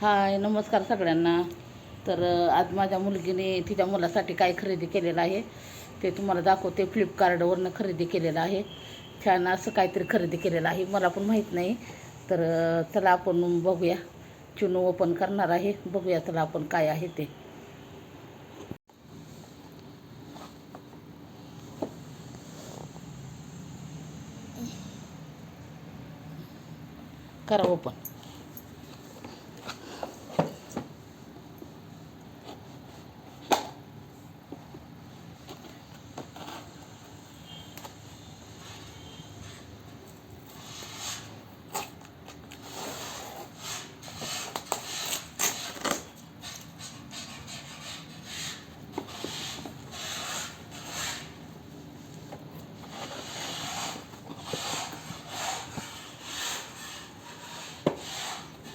हाय नमस्कार सगळ्यांना. तर आज माझ्या मुलगीने तिच्या मुलासाठी काय खरेदी केलेलं आहे ते तुम्हाला दाखवते. फ्लिपकार्टवरनं खरेदी केलेलं आहे. छान असं काहीतरी खरेदी केलेलं आहे. मला पण माहीत नाही. तर चला आपण बघूया. चुनू ओपन करणार आहे. बघूया चला आपण काय आहे ते. करा ओपन.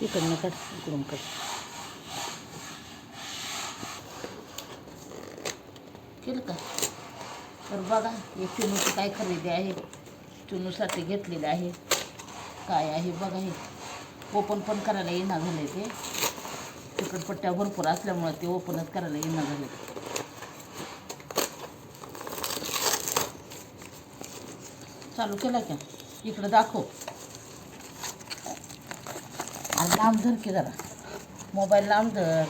इकडनं कर इकडून कर. केलं का? तर बघा हे चुनूची काय खरेदी आहे? चुनूसाठी घेतलेले आहे. काय आहे? बघा हे. ओपन पण करायला येणार झाले ते. तिकड पट्ट्या भरपूर असल्यामुळे ते ओपनच करायला येणार झाले चालू केला का? इकडं दाखव. आणि लांब धर की जरा. मोबाईल लांब धर.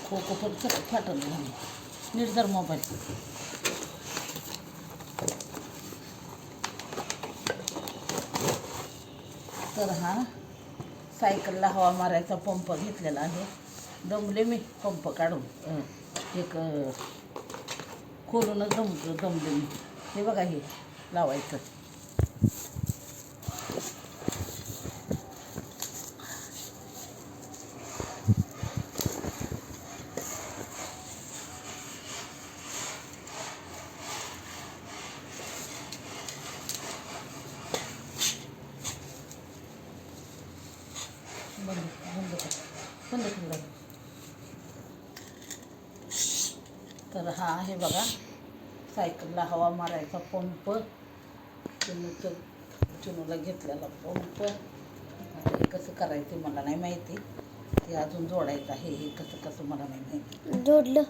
खो खो पण सगळं फाटलं झालं. नीट जर मोबाईल. तर हा सायकलला हवा मारायचा पंप घेतलेला आहे. दमले मी पंप काढून. एक खोलूनच दम दमले मी. हे बघा हे लावायचं. बंद बंद कर बंद. तर हा आहे बघा सायकलला हवा मारायचा पंप. चुनूचं चुनूला घेतलेला पंप. आता हे कसं करायचं मला नाही माहिती. ते अजून जोडायचं आहे हे कसं कसं मला नाही माहिती. जोडलं.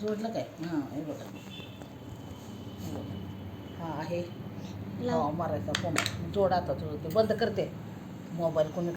जोडलं काय? हां हे बघा. हे आहे. हवा मारायचा पंप. जोड आता जोड. ते बंद करते. मोबाईल कोणी